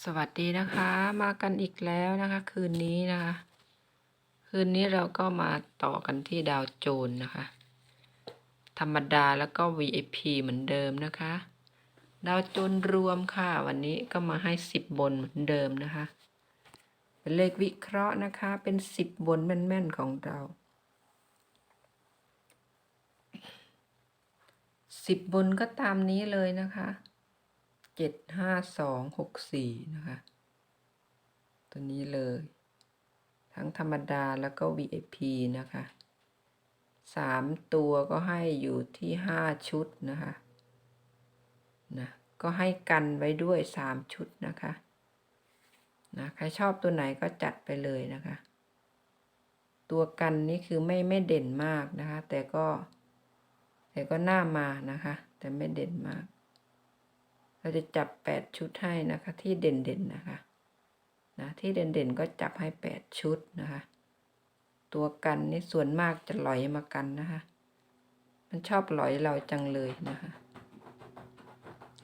สวัสดีนะคะ มากันอีกแล้วนะคะ คืนนี้นะคะ คืนนี้เราก็มาต่อกันที่ดาวโจนนะคะ ธรรมดาแล้วก็ VIP เหมือนเดิมนะคะ ดาวโจนรวมค่ะ วันนี้ก็มาให้สิบบนเหมือนเดิมนะคะ เป็นเลขวิเคราะห์นะคะ เป็นสิบบนแม่นๆของเราสิบบนก็ตามนี้เลยนะคะ เจ็ดห้าสองหกสี่นะคะ ตัวนี้เลย ทั้งธรรมดาแล้วก็ VIP นะคะสามตัวก็ให้อยู่ที่ห้าชุดนะคะนะก็ให้กันไว้ด้วยสามชุดนะคะนะใครชอบตัวไหนก็จัดไปเลยนะคะ ตัวกันนี่คือไม่ไม่เด่นมากนะคะ แต่ก็ แต่ก็น่ามานะคะ แต่ไม่เด่นมาก เราจะจับแปดชุดให้นะคะ ที่เด่นๆนนะคะนะที่เด่นๆก็จับให้แปดชุดนะคะ ตัวกันนี่ส่วนมากจะลอยมากันนะคะ มันชอบลอยเราจังเลยนะคะ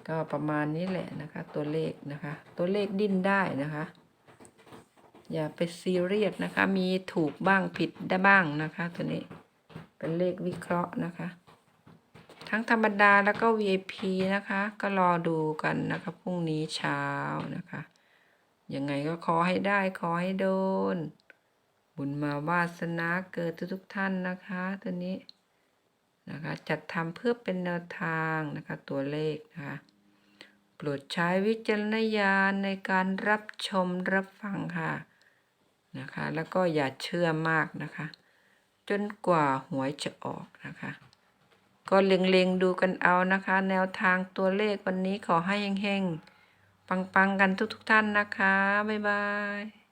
ก็ประมาณนี้แหละนะคะ ตัวเลขนะคะ ตัวเลขดิ้นได้นะคะ อย่าไปซีเรียสนะคะ มีถูกบ้างผิดได้บ้างนะคะ ตัวนี้เป็นเลขวิเคราะห์นะคะ ทั้งธรรมดาแล้วก็ VIP นะคะ ก็รอดูกันนะคะพรุ่งนี้เช้านะคะ ยังไงก็ขอให้ได้ขอให้โดน บุญมาวาสนาเกิดทุกๆท่านนะคะตัวนี้นะคะจัดทำเพื่อเป็นแนวทางนะคะตัวเลขนะคะโปรดใช้วิจารณญาณในการรับชมรับฟังค่ะนะคะ แล้วก็อย่าเชื่อมากนะคะ จนกว่าหวยจะออกนะคะ ก็เล็งๆดูกันเอานะคะ แนวทางตัวเลขวันนี้ขอให้แห้งๆปังๆกันทุกๆท่านนะคะ บ๊ายบาย